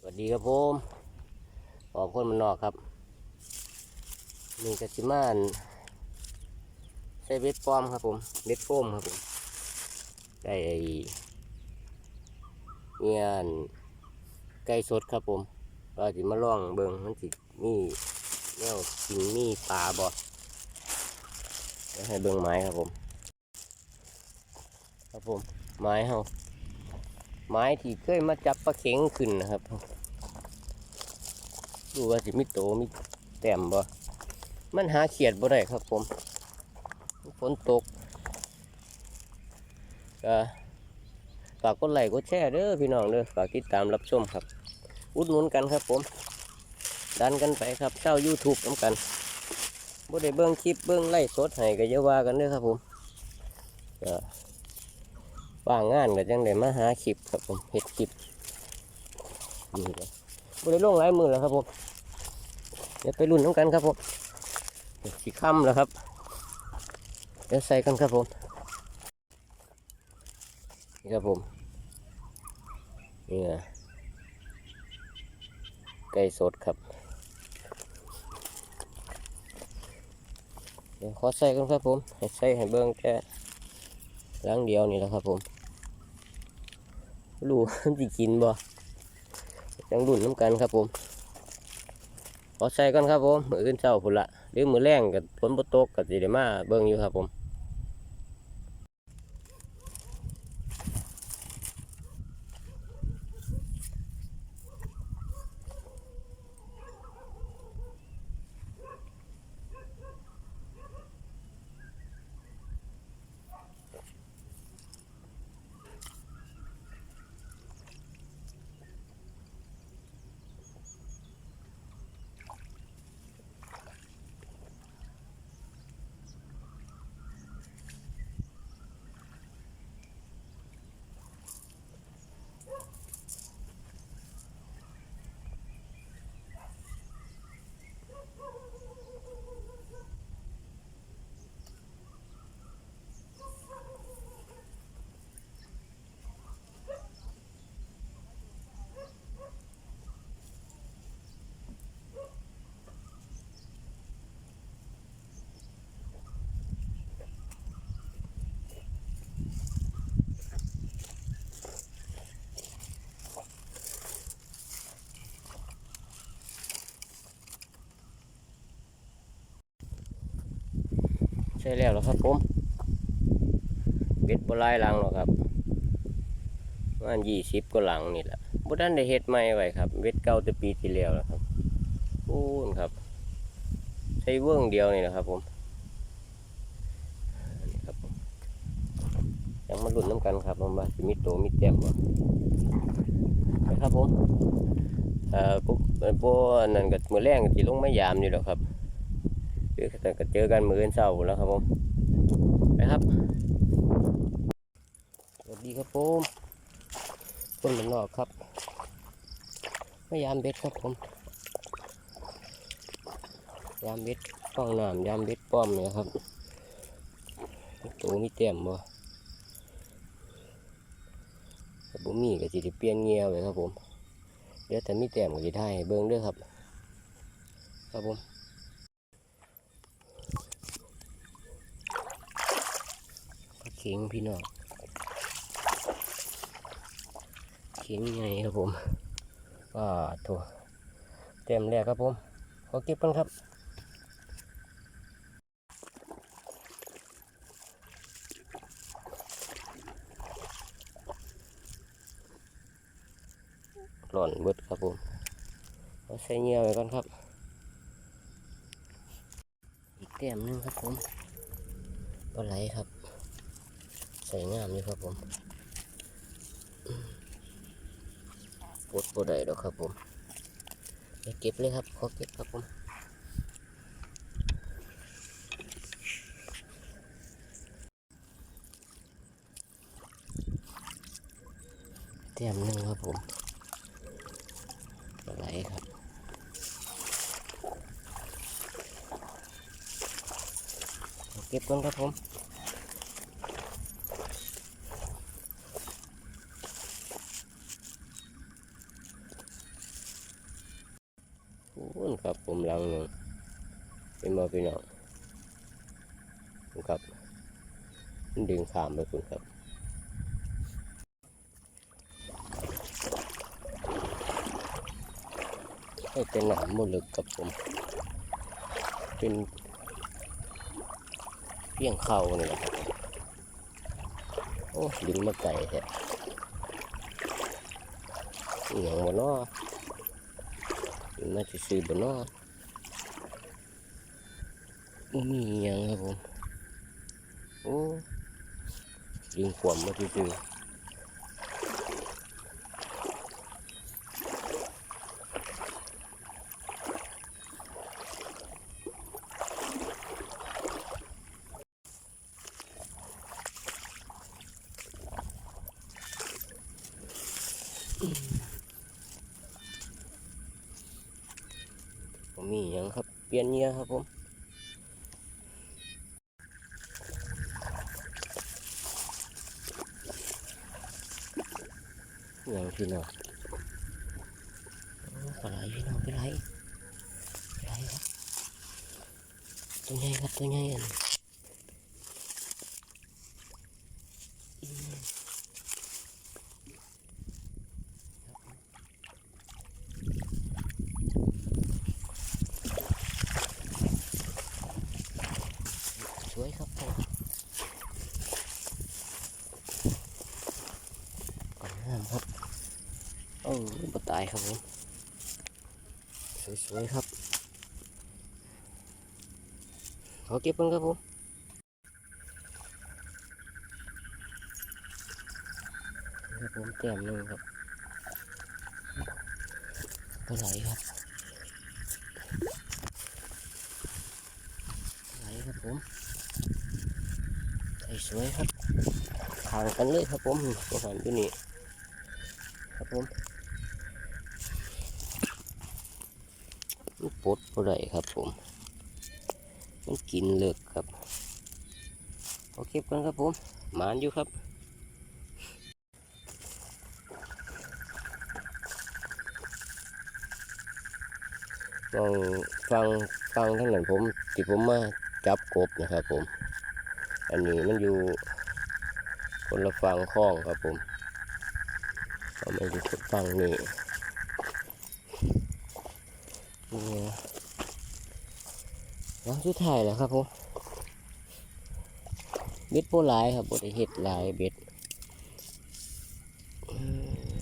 สวัสดีครับผมขอบคนมันนอกครับนี่กสิมานใส่เบ็ดปลอมครับผมเบ็ดโฟมครับผมได้เงี้ยนไก่สดครับผมก็สิมาล่องเบิงมันสิมีแนวกินมีปลาบ่เดี๋ยวให้เบิงไม้ครับผม ครับผมไม้เฮา ไม้ที่เคยมาจับปลาเข็งขึ้นนะครับ ดูว่าสิมีโตมีแต้มบ่ มันหาเขียดบ่ได้ครับผม ฝนตกก็ฝากกดไลค์กดแชร์เด้อพี่น้องเด้อฝากติดตามรับชมครับ อุดหนุนกันครับผม ดันกันไปครับเจ้า YouTube น้ำกันบ่ได้เบิ่งคลิปเบิ่งไล่สดให้ก็อย่าว่ากันเด้อครับผมก็ ว่างงานก็จังได้มาหาคลิปครับผมเฮ็ดคลิปนี่เลยบ่ได้ลงหลายมือแล้วครับผมเดี๋ยวไปรุ่นน้ำกันครับผมเดี๋ยวสีค่ำแล้วครับ เดี๋ยวใส่กันครับผมนี่ครับผมนี่นะไก่สดครับ เดี๋ยวขอใส่กันครับผม ให้ใส่ให้เบิ่งแค่หลังเดียวนี่แหละครับผม รู้มันสิกินบ่ยังรุ่นน้ำกันครับผมขอใส่ก่อนครับผมมืออื่นเช้าพุ่นละหรือมือแรงกับฝนบ่ตกกับสิเดมาเบิ่งอยู่ครับผม ช่แล้วหรอครับผมเบ็ดบลายหลังหรอกครับประมาณยี่สิบก็หลังนี่แหละบ่ทันได้เฮ็ดใหม่ไว้ครับเบ็ดเก่าแต่ปีที่แล้วแล้วครับพูนครับ ใช้เวิ้งเดียวนี่นะครับผมนี่ครับผมยังมาลุ้นน้ำกันครับว่าสิมีโตมีแต้มบ่นะครับผมเอ่อปุ๊บเอ่อพวกนั่นก็มือแรงก็สิลงมายามนี่แหละครับ เจอกันเจอกันมืออเช้าแล้วครับผมไปครับสวัสดีครับผมคนหนนอกครับพยายามเบ็ดครับผมยามเบ็ดป้องน้ำยามเบ็ดป้อมเนี่ยครับตัวมีเต็มบ่ถ้าบ่มีก็สิได้เปลี่ยนเงียวเลยครับผมเดี๋ยวแต่มีแต้มก็สิได้เบิ่งด้วยครับ ครับผม ปลาเข็งพี่น้องเข็งไงครับผมก็ถั่วเต็มแรกครับผมขอเก็บกันครับหล่อนเบิดครับผมเอาใส่เงี้ยไว้ก่อนครับ อีกแต้มหนึงครับผมปลาไหลครับ ใส่งามอยู่ครับผมปวดปวดได้ดอกครับผมเก็บเลยครับขอเก็บครับผมเตรียมหนึ่งครับผมปลาไหลครับเก็บก่อนครับผม นครับผมหลังหนึ่งเป็นบ่พี่น้องครับดึงขามไปคุณครับให้เป็นหนามหมดลึกกับผม เป็นเพียงเข่านี่แหละครับ โอ้ดึงมาไก่แท้อหย่างบนนอดึ งมาจะซื้อบนนอบ่มีอย่างครับผมโอ้ดึงขวมมาซื้อๆ ผมมีอย่างครับ เปลี่ยนเหยื่อครับผมอย่างพี่น้องปลาไหลพี่น้องปลาไหลปลาไหลครับ ตัวใหญ่ครับตัวใหญ่อันอืมสวยครับผมก่อนน้ำครับ โอ้ปตายครับผม สวยๆครับ ขอเก็บมันครับผมครับผมแต้มหนึงครับปลาไหลครับไหลครับผมสวยครับขางกันเลยครับผมตัวหันอยู่นี่ครับผมมัน ปลดบ่ได้ครับผมมันกินเลิกครับเอเก็บกันครับผมหมานอยู่ครับลองฟังฟังทั้งนั้นผมที่ผมมาจับกบนะครับผม อันนี้มันอยู่คนละฟังคล้องครับผมเอามาดูฟังนี่นี่ วางสุดท้ายแล้วครับผมเบ็ดโบหลายครับบดเห็ดหลายเบ็ด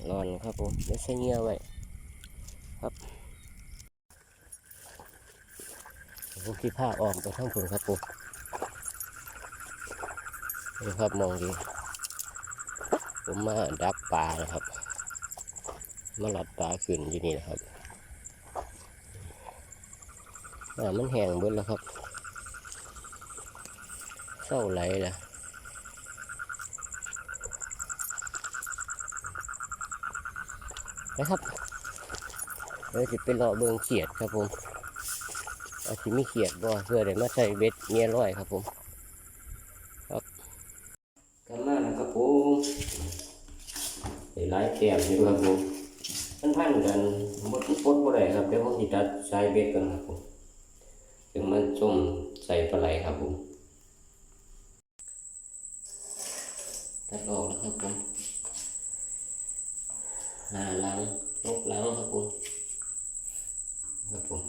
ร้อนครับผมเดี๋ยวใส่เงื่อไว้ครับผมที่ผ้าออมไปทั้งผลครับผมนี่ครับมองดีผมมาดักปลานะครับ มาหลัดปลาขึ้นอยู่นี่นะครับ น้ำมันแห้งเบิดแล้วครับเศร้าไหลละนะครับเดี๋ยวจะเป็นรอเบิงเขียดครับผมอาจจะมีเขียดบ่เพื่อได้มาใส่เบ็ดเมียร้อยครับผม ครับกันมาแล้วครับผม ได้หลายแก้มอยู่ครับผมมันพันกันหมดปดบ่ได้ครับเดี๋ยวผมสิตัดสายเบ็ดกันครับผมถึงมันส้มใส่ปลาไหลครับผมตัดออกแล้วครับผม หาลังลกหลังครับผมครับผม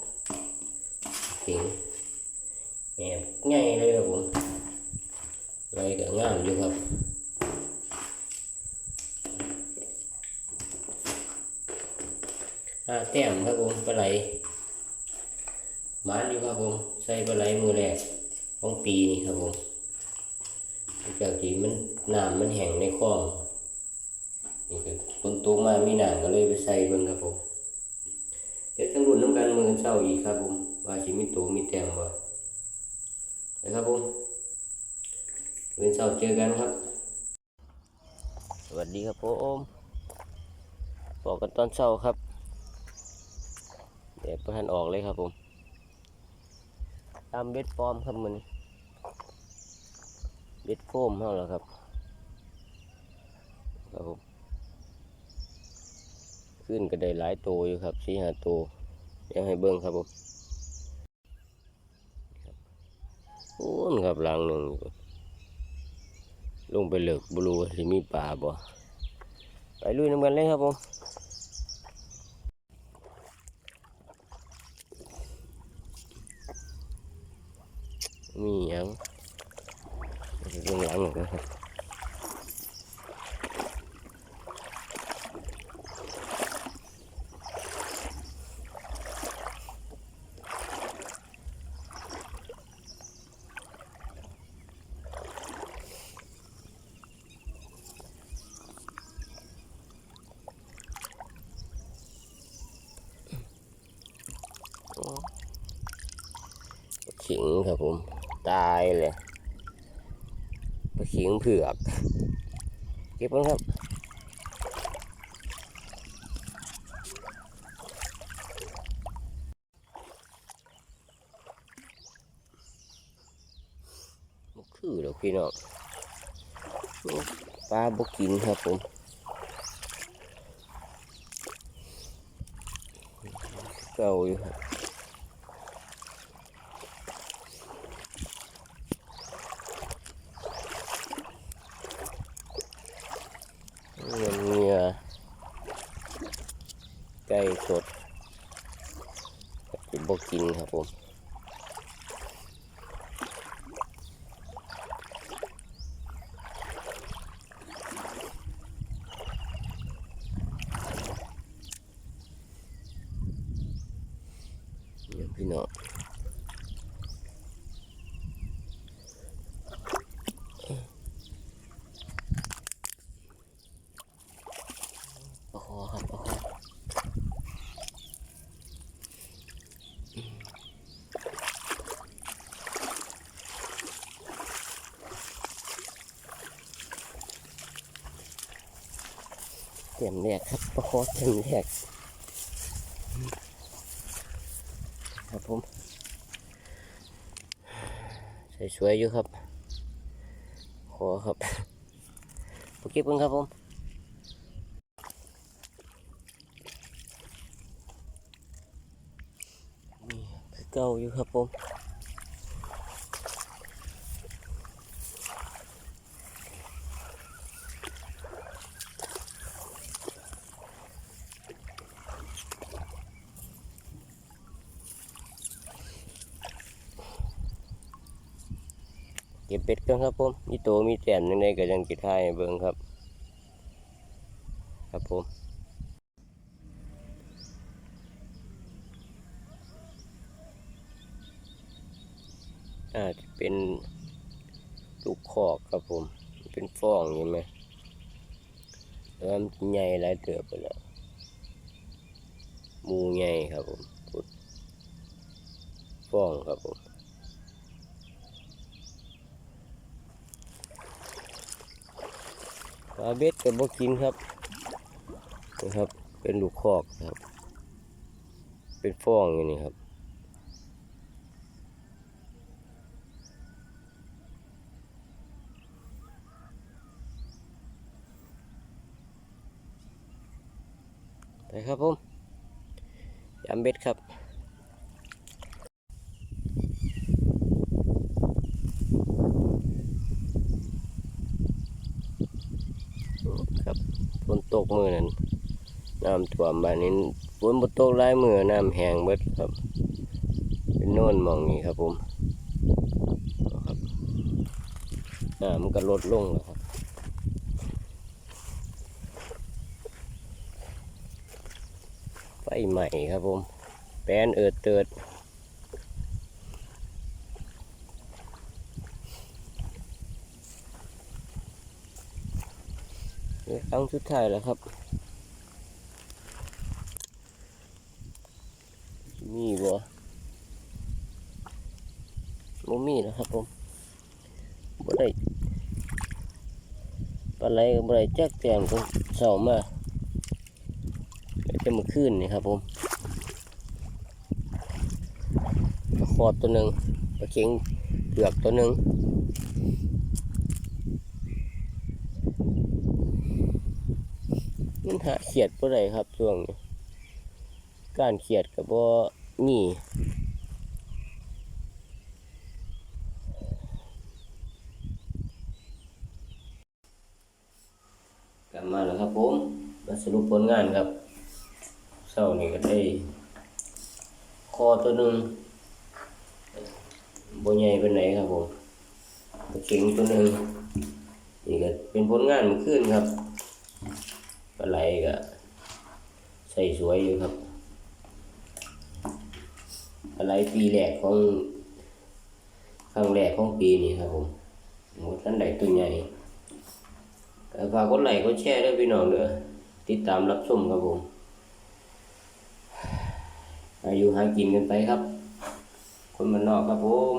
ถิงแอบง่ายเลยครับผมไรก็งามอยู่ครับห้าแต้มครับผมปลาไหลมานอยู่ครับผมใส่ปลาไหลมือแรกของปีนี้ครับผมจากที่มันน้ำมันแห้งในคลอง ตกมามีน้ำก็เลยไปใส่เบิ่งครับผมเดี๋ยวทั้งรุ่นน้ำกันมือเช้าอีกครับผมว่าสิมีโตมีแต้มบ่นะครับผมเมือเช้าเจอกันครับ สวัสดีครับผมบอกกันตอนเช้าครับเดี๋ยวปทันออกเลยครับผม ตามเบ็ดปลอมครับมันเบ็ดโฟมเท่าแล้วครับ ครับผม ขึ้นก็ได้หลายตัวอยู่ครับสี่ห้าตัวเดี๋ยวให้เบิ่งครับผมโอ้นครับหลังหนึ่งลงไปเลิกบรูสิมีป่าบ่ไปลุยน้ำกันเลยครับผมมีหยังเดี๋ยวเบิ่งหลังหน่อยนะครับ ขิงครับผม ตายเลยปลาขิงเผือก เก็บมันครับมันคือดอกพี่น้องปลาบกินครับผมเก่าอยู่ครับ เงินเงือไก่สดกินบกินครับผมเนี่ยพี่น้องปลาคอครับปลาคอ เต็มแรกครับปลาคอเต็มแรกครับผมสวยๆอยู่ครับคอครับโอเคเพิ่งครับผมนี่คือเก่าอยู่ครับผม เป็ดกันครับผมมีโตมีแต้มยังไงก็ยังกิทายให้เบิ่งครับ ครับผมอาจจะเป็นลูกคอกครับผม เป็นฟองเห็นไหมแล้วมันใหญ่หลายเติบไปแล้วหมูใหญ่ครับผมฟองครับผม ปลาเบ็ดกับบกินครับนะครับ เป็นลูกคอกครับ เป็นฟองอย่างนี้ครับไปครับผมยำเบ็ดครับครับ ฝนตกมือนั้นน้ำท่วมบ้านนี้ฝนบ่ตกหลายมือน้ำแห้งเบิดครับ เป็นโน่นมองนี้ครับผมครับน้ำมันก็ลดลงแล้วครับไฟใหม่ครับผม แปนเอิดเติด นี่ครั้งสุดท้ายแล้วครับ มีบ่บ่มีแล้วครับผมบ่ได้ปลาไหลก็บ่ได้แจ๊กแต้มก็เศร้ามาแล้วจะมาขึ้นนี่ครับผมปลาคอดตัวหนึ่งปลาเข็งเผือกตัวหนึ่ง มันหาเขียดบ่ได้ครับช่วงนี้การเขียดกับบ่นี่กลับมาแล้วครับผมมาสรุปผลงานครับเช้านี้ก็ได้คอตัวหนึ่งบใหญ่เป็นไหนครับผมเข็งตัวหนึ่งนี่ก็เป็นผลงานมื่อคืนครับ ปลาไหลก็ใส่สวยอยู่ครับปลาไหลปีแรกของครั้งแรกของปีนี้ครับผมหมดท่านใดตัวใหญ่ฝากกดไลค์กดแชร์ด้วยพี่น้องเด้อติดตามรับชมครับผมอายุหากินกันไปครับ คนมันนอกครับผม